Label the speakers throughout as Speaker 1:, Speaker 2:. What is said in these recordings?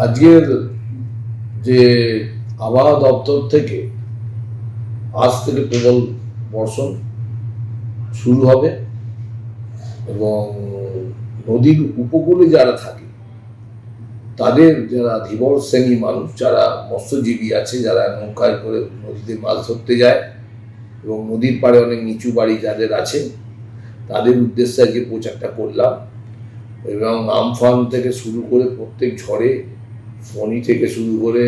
Speaker 1: আজকের যে আবহাওয়া দপ্তর থেকে আজ থেকে প্রবল বর্ষণ শুরু হবে এবং নদীর উপকূলে যারা থাকে, তাদের যারা ধীবর শ্রেণি মানুষ, যারা মৎস্যজীবী আছে, যারা নৌকায় করে নদীতে মাছ ধরতে যায় এবং নদীর পাড়ে অনেক নিচু বাড়ি যাদের আছে, তাদের উদ্দেশ্যে আজকে প্রচারটা করলাম এবং আমফান থেকে শুরু করে প্রত্যেক ঝড়ে ফণি থেকে শুরু করে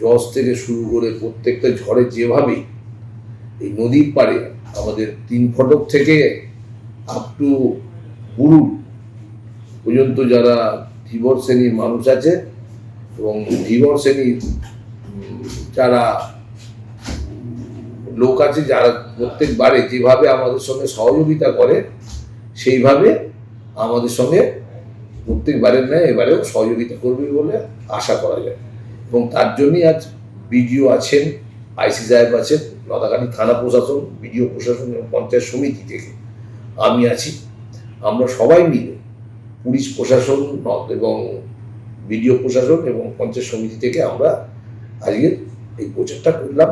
Speaker 1: জজ থেকে শুরু করে প্রত্যেকটা ঝড়ে যেভাবেই এই নদীর পাড়ে আমাদের তিন ফটক থেকে আপ টু বুরু পর্যন্ত যারা ধীবর শ্রেণির মানুষ আছে এবং ধীবর শ্রেণির যারা লোক আছে, যারা প্রত্যেকবারে যেভাবে আমাদের সঙ্গে সহযোগিতা করে, সেইভাবে আমাদের সঙ্গে প্রত্যেকবারের ন্যায় এবারেও সহযোগিতা করবে বলে আশা করা যায়। এবং তার জন্যই আজ বিডিও আছেন, আইসি সাহেব আছেন, লতাকানি থানা প্রশাসন, বিডিও প্রশাসন এবং পঞ্চায়েত সমিতি থেকে আমি আছি। আমরা সবাই মিলে পুলিশ প্রশাসন এবং বিডিও প্রশাসন এবং পঞ্চায়েত সমিতি থেকে আমরা আজকে এই প্রচারটা করলাম।